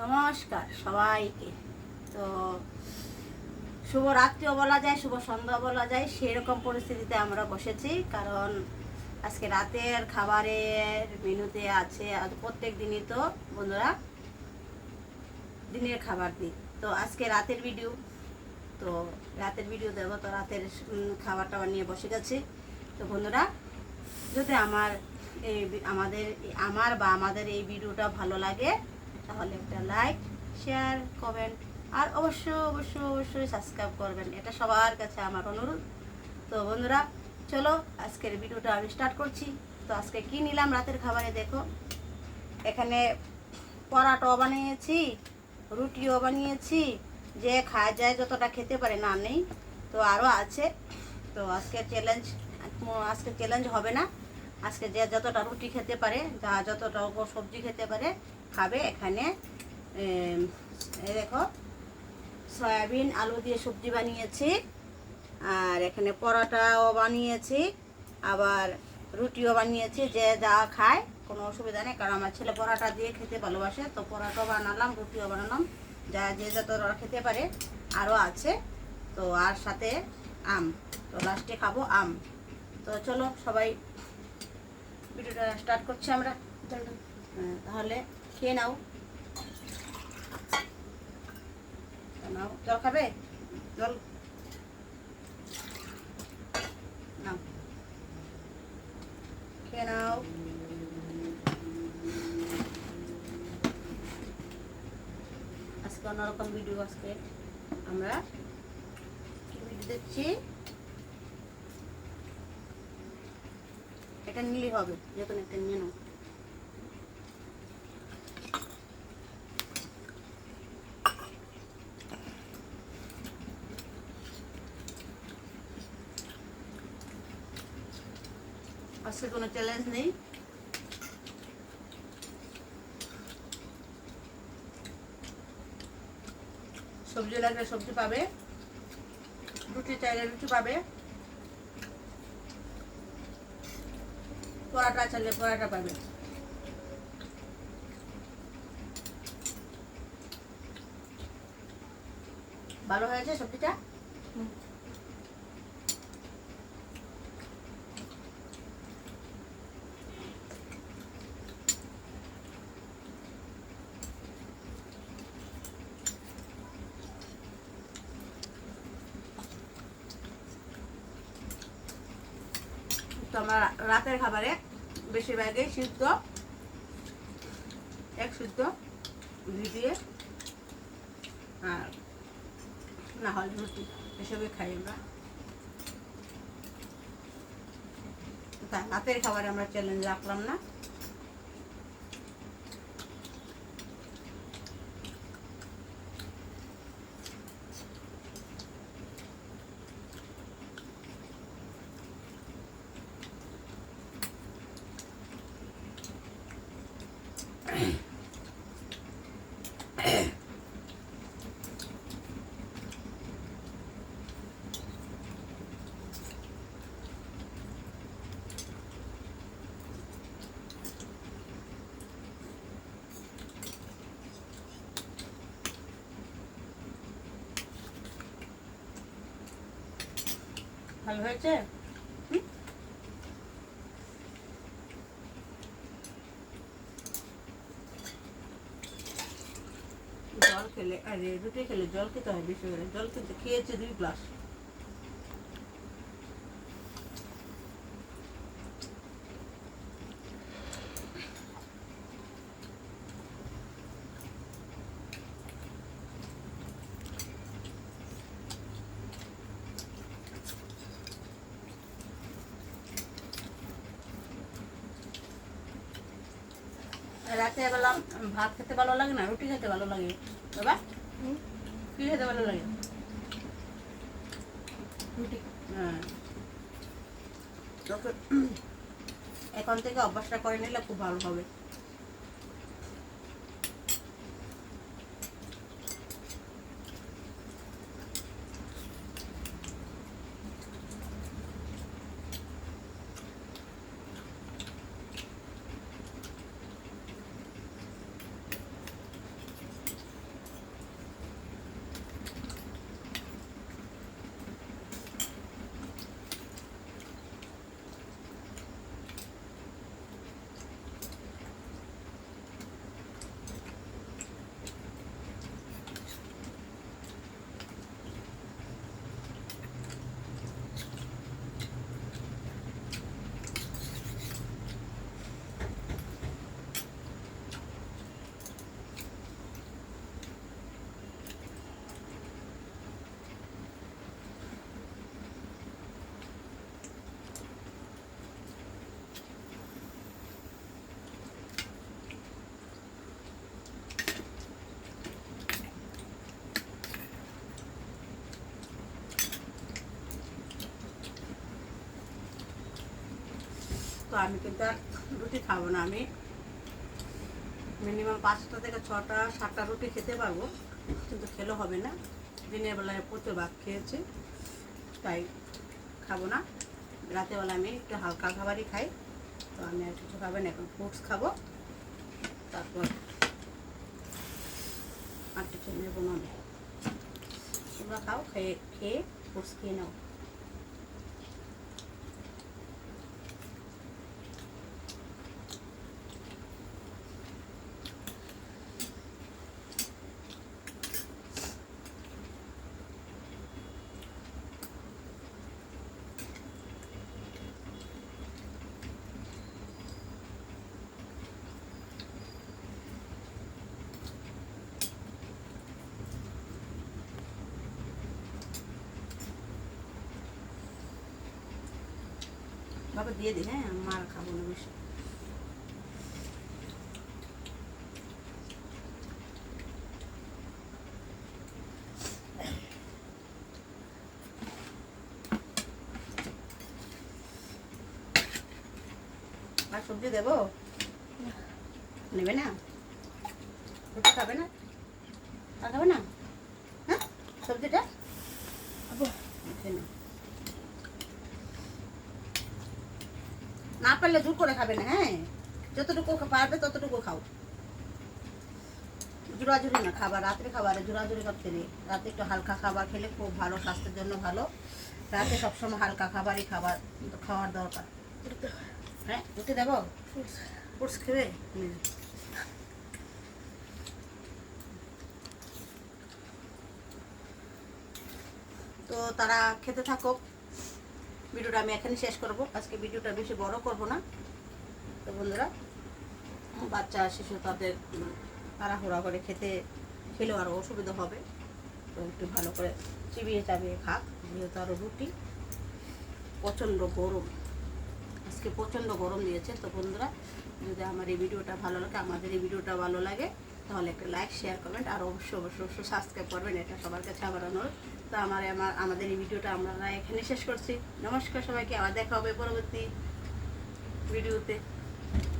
নমস্কার সবাইকে। তো শুভ রাত্রিও বলা যায়, শুভ সন্ধ্যা বলা যায়, সেরকম পরিস্থিতিতে আমরা বসেছি, কারণ আজকে রাতের খাবারের মেনুতে আছে প্রত্যেক দিনই তো, বন্ধুরা, দিনের খাবার দিই তো আজকে রাতের ভিডিও তো রাতের ভিডিও দেবো, তো রাতের খাবার টাবার নিয়ে বসে গেছি। তো বন্ধুরা, যদি আমার এই, আমাদের, আমার বা আমাদের এই ভিডিওটা ভালো লাগে তাহলে একটা লাইক শেয়ার কমেন্ট আর অবশ্যই অবশ্যই অবশ্যই সাবস্ক্রাইব করবেন। এটা সবার কাছে আমার অনুরোধ। তো বন্ধুরা, চলো আজকের ভিডিওটা আমি স্টার্ট করছি। তো আজকে কি নিলাম রাতের খাবারে দেখো। এখানে পরাটাও বানিয়েছি, রুটিও বানিয়েছি, যে খায় যায় যতটা খেতে পারে না নেই। তো আরও আছে। তো আজকে চ্যালেঞ্জ আজকে চ্যালেঞ্জ হবে না। আজকে যে যতটা রুটি খেতে পারে, যা যতটা সবজি খেতে পারে খাবে এখানে। দেখো সয়াবিন আলু দিয়ে সবজি বানিয়েছি। আর এখানে পরোটাও বানিয়েছি। আবার রুটিও বানিয়েছি যে যা খায় কোনো অসুবিধা নেই। কারণ আমার ছেলে পরোটা দিয়ে খেতে ভালোবাসে তো পরোটাও বানালাম রুটিও বানালাম। যা যে যত খেতে পারে আরও আছে। তো আর সাথে আম। তো লাস্টে খাব আম। তো চলো সবাই ভিডিওটা স্টার্ট করছি আমরা। হ্যাঁ, তাহলে খেয়ে নাও। নাও। জল খাবে? জল। নাও। খেয়ে নাও। আজকে অন্যরকম ভিডিও আজকে। আমরা কি ভিডিও দেখছি? এটা নিলেই হবে, যে কোনো একটা নিয়ে নাও। আজকে কোনো চ্যালেঞ্জ নেই। সবজি লাগলে সবজি পাবে। রুটি চাইলে রুটি পাবে। পরাটা চাইলে পরাটা পাবে। ভালো হয়েছে সবজিটা? তো আমরা রাতের খাবারে বেশিরভাগই সিদ্ধ, এক সিদ্ধ ঘি দিয়ে, আর না হলে রুটি, এসবই খাই আমরা। রাতের খাবারে আমরা চ্যালেঞ্জ রাখলাম না। ভালো হয়েছে হুম? জল খেলে, আরে রুটি খেলে জল খেতে হয় বেশি করে। জল খেতে খেয়েছে দুই গ্লাস। রাতে বেলা ভাত খেতে ভালো লাগে না রুটি খেতে ভালো লাগে? বাবা? কি খেতে ভালো লাগে? রুটি। হ্যাঁ। এখন থেকে অভ্যাসটা করে নিলে খুব ভালো হবে। আমি কিন্তু আর রুটি খাব না। আমি মিনিমাম পাঁচটা থেকে ছটা, সাতটা রুটি খেতে পারব, কিন্তু খেলে হবে না। দিনের বেলায় প্রচুর ভাত খেয়েছি, তাই খাব না। রাতের বেলা আমি একটু হালকা খাবারই খাই, তো আমি আর কিছু খাব না, এখন ফ্রুটস খাব। তারপর আর কিছু নেব না। তোমরা খাও, খেয়ে খেয়ে ফ্রুটস খেয়ে নাও। বাবা দিয়ে দি হ্যাঁ মার খাব না বেশি। আর সবজি দেবো? নেবে না? রুটি খাবে না? আর খাবে না? হ্যাঁ সবজিটা? খেয়ে নাও। না পারলে জোর করে খাবে না হ্যাঁ? যতটুকু পারবে ততটুকু খাও। জোরাজুরি না খাবার, রাত্রে খাবারে জোরাজুরি করতে নেই। রাতে একটু হালকা খাবার খেলে খুব ভালো, স্বাস্থ্যের জন্য ভালো। রাতে সবসময় হালকা খাবারই খাবার, খাওয়ার দরকার। হ্যাঁ রুটি দেবো? ফ্রুটস খেবে। তো তারা খেতে থাকো ভিডিওটা আমি এখানে শেষ করব। আজকে ভিডিওটা বেশি বড় করব না। তো বন্ধুরা, বাচ্চা, শিশু তাদের তাড়াহুড়া করে খেতে খেলেও আরও অসুবিধা হবে। তো একটু ভালো করে চিবিয়ে চাবিয়ে খাক, যেহেতু আরও রুটি। প্রচণ্ড গরম। আজকে প্রচণ্ড গরম দিয়েছে। তো বন্ধুরা, যদি আমার এই ভিডিওটা ভালো লাগে, আমাদের এই ভিডিওটা ভালো লাগে, তাহলে একটা লাইক শেয়ার কমেন্ট আর অবশ্যই অবশ্যই অবশ্যই সাবস্ক্রাইব করবেন। এটা সবার কাছে আমার অনুরোধ। তো আমার আমার, আমাদের এই ভিডিওটা আমরা এখানে শেষ করছি। নমস্কার সবাইকে, আবার দেখা হবে পরবর্তী ভিডিওতে।